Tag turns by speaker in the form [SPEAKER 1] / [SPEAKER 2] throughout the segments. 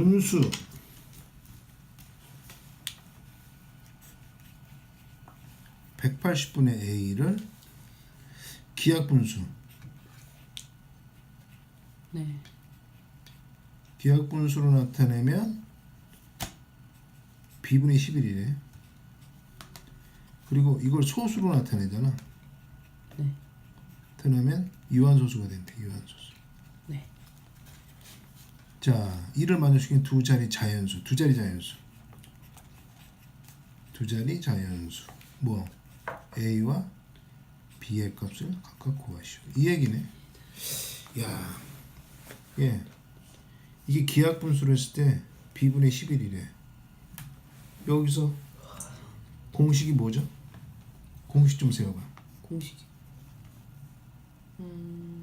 [SPEAKER 1] 분수 (180분의 a를) 기하 분수
[SPEAKER 2] 네.
[SPEAKER 1] 기하 분수로 나타내면 b분의 11이래 그리고 이걸 소수로 나타내잖아
[SPEAKER 2] 네.
[SPEAKER 1] 나타내면 유한소수가 된대 유한소수
[SPEAKER 2] 네.
[SPEAKER 1] 자, 이를 만족시킨 두 자리 자연수, 두 자리 자연수. 두 자리 자연수. 뭐 a와 b의 값을 각각 구하시오. 이 얘기네. 야, 예, 이게 기하 분수로 했을 때 b분의 11이래. 여기서 공식이 뭐죠? 공식 좀 세워봐.
[SPEAKER 2] 공식. 음.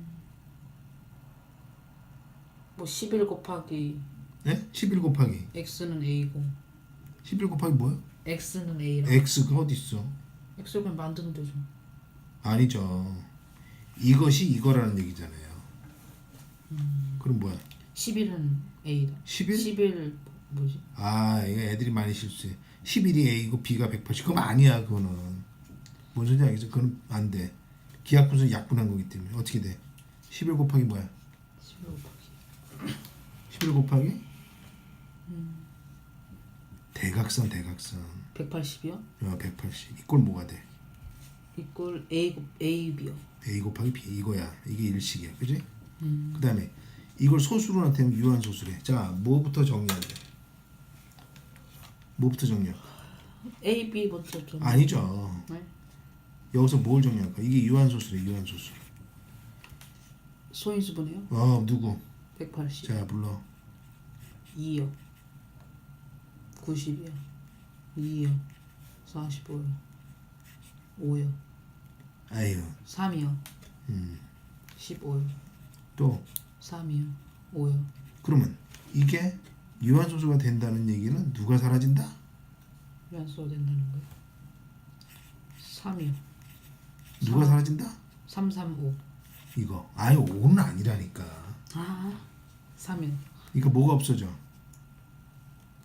[SPEAKER 2] 뭐11 곱하기
[SPEAKER 1] 네? 11 곱하기
[SPEAKER 2] x는 a고
[SPEAKER 1] 11 곱하기 뭐야?
[SPEAKER 2] x는 a라.
[SPEAKER 1] x가 어디 있어?
[SPEAKER 2] x를 그냥 만드는 되죠.
[SPEAKER 1] 아니죠. 이것이 이거라는 얘기잖아요. 그럼 뭐야?
[SPEAKER 2] 11은 a다.
[SPEAKER 1] 11?
[SPEAKER 2] 11 뭐지?
[SPEAKER 1] 아, 이거 애들이 많이 실수해. 11이 A고 B가 180. 그건 아니야, 그거는. 뭔 소리인지 알겠죠? 그건 안 돼. 기하분수 약분한 거기 때문에. 어떻게 돼? 11 곱하기 뭐야?
[SPEAKER 2] 11 곱하기
[SPEAKER 1] 11 곱하기? 대각선, 대각선.
[SPEAKER 2] 180이요?
[SPEAKER 1] 야, 180. 이꼴 뭐가 돼?
[SPEAKER 2] 이꼴 a 곱 a b요.
[SPEAKER 1] A 곱하기 B. 이거야. 이게 일식이야. 그지? 그 다음에 이걸 소수로 나타내면 유한 소수래. 자, 뭐부터 정리해야 돼? 뭐부터 정리해?
[SPEAKER 2] a b 먼저 좀.
[SPEAKER 1] 아니죠.
[SPEAKER 2] 네?
[SPEAKER 1] 여기서 뭘 정리할까? 이게 유한 소수래, 유한 소수.
[SPEAKER 2] 소인수분해요?
[SPEAKER 1] 어, 누구?
[SPEAKER 2] 180.
[SPEAKER 1] 자, 불러.
[SPEAKER 2] 2요. 90이요. 2요. 45요. 5요.
[SPEAKER 1] 아유,
[SPEAKER 2] 3이요.
[SPEAKER 1] 음.
[SPEAKER 2] 15요.
[SPEAKER 1] 또
[SPEAKER 2] 3이요. 5요.
[SPEAKER 1] 그러면 이게 유한소수가 된다는 얘기는 누가 사라진다?
[SPEAKER 2] 연소가 된다는 거예요. 3이요.
[SPEAKER 1] 누가
[SPEAKER 2] 사.
[SPEAKER 1] 사라진다?
[SPEAKER 2] 3, 3, 5.
[SPEAKER 1] 이거. 아유, 5는 아니라니까.
[SPEAKER 2] 아, 3이요.
[SPEAKER 1] 이거 뭐가 없어져?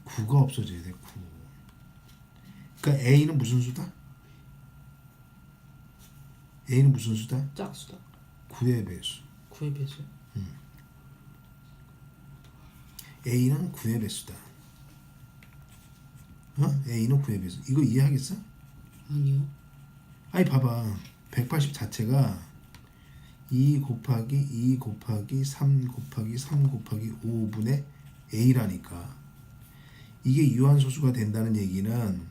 [SPEAKER 1] 9가 없어져야 돼, 9. 그러니까 A는 무슨 수다? A는 무슨 수다?
[SPEAKER 2] 짝수다.
[SPEAKER 1] 9의 배수.
[SPEAKER 2] 9의 배수.
[SPEAKER 1] A는 9의 배수다. 어? A는 9의 배수. 이거 이해하겠어?
[SPEAKER 2] 아니요.
[SPEAKER 1] 아니 봐봐 180 자체가 2 곱하기 2 곱하기 3 곱하기 3 곱하기 5분의 a라니까 이게 유한소수가 된다는 얘기는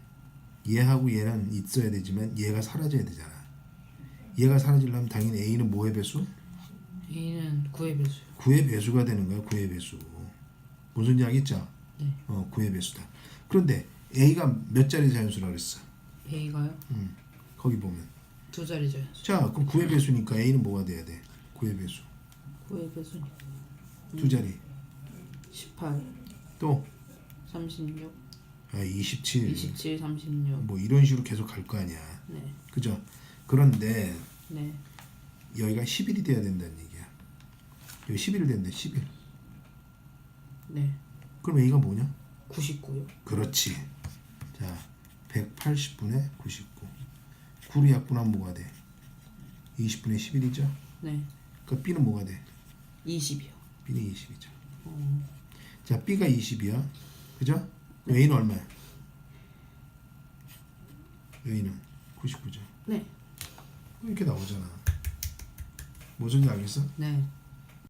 [SPEAKER 1] 얘하고 얘는 있어야 되지만 얘가 사라져야 되잖아 얘가 사라지려면 당연히 a는 뭐의 배수?
[SPEAKER 2] A는 9의 배수요.
[SPEAKER 1] 9의 배수가 되는 거야 9의 배수 무슨 소리 알겠죠?
[SPEAKER 2] 네.
[SPEAKER 1] 어 9의 배수다 그런데 a가 몇 자리 자연수라 그랬어?
[SPEAKER 2] A가요?
[SPEAKER 1] 음, 거기 보면
[SPEAKER 2] 두 자리죠.
[SPEAKER 1] 자, 그럼 9의 배수니까 A는 뭐가 돼야 돼? 9의 배수.
[SPEAKER 2] 9의 배수니
[SPEAKER 1] 두 자리.
[SPEAKER 2] 18,
[SPEAKER 1] 또
[SPEAKER 2] 36,
[SPEAKER 1] 아, 27.
[SPEAKER 2] 27, 36.
[SPEAKER 1] 뭐 이런 식으로 계속 갈 거 아니야.
[SPEAKER 2] 네.
[SPEAKER 1] 그죠? 그런데
[SPEAKER 2] 네.
[SPEAKER 1] 여기가 10일이 돼야 된다는 얘기야. 여기 11일 된대. 10일.
[SPEAKER 2] 네.
[SPEAKER 1] 그럼 A가 뭐냐?
[SPEAKER 2] 99요.
[SPEAKER 1] 그렇지. 자, 180분의 99. 9로 약분하면 뭐가 돼? 20분의 11이죠?
[SPEAKER 2] 네.
[SPEAKER 1] 그러니까 B는 뭐가 돼?
[SPEAKER 2] 20이요.
[SPEAKER 1] B는 20이죠.
[SPEAKER 2] 어,
[SPEAKER 1] 자, B가 20이야. 그죠? A는 얼마야? A는 99죠.
[SPEAKER 2] 네.
[SPEAKER 1] 이렇게 나오잖아. 무슨지 알겠어?
[SPEAKER 2] 네.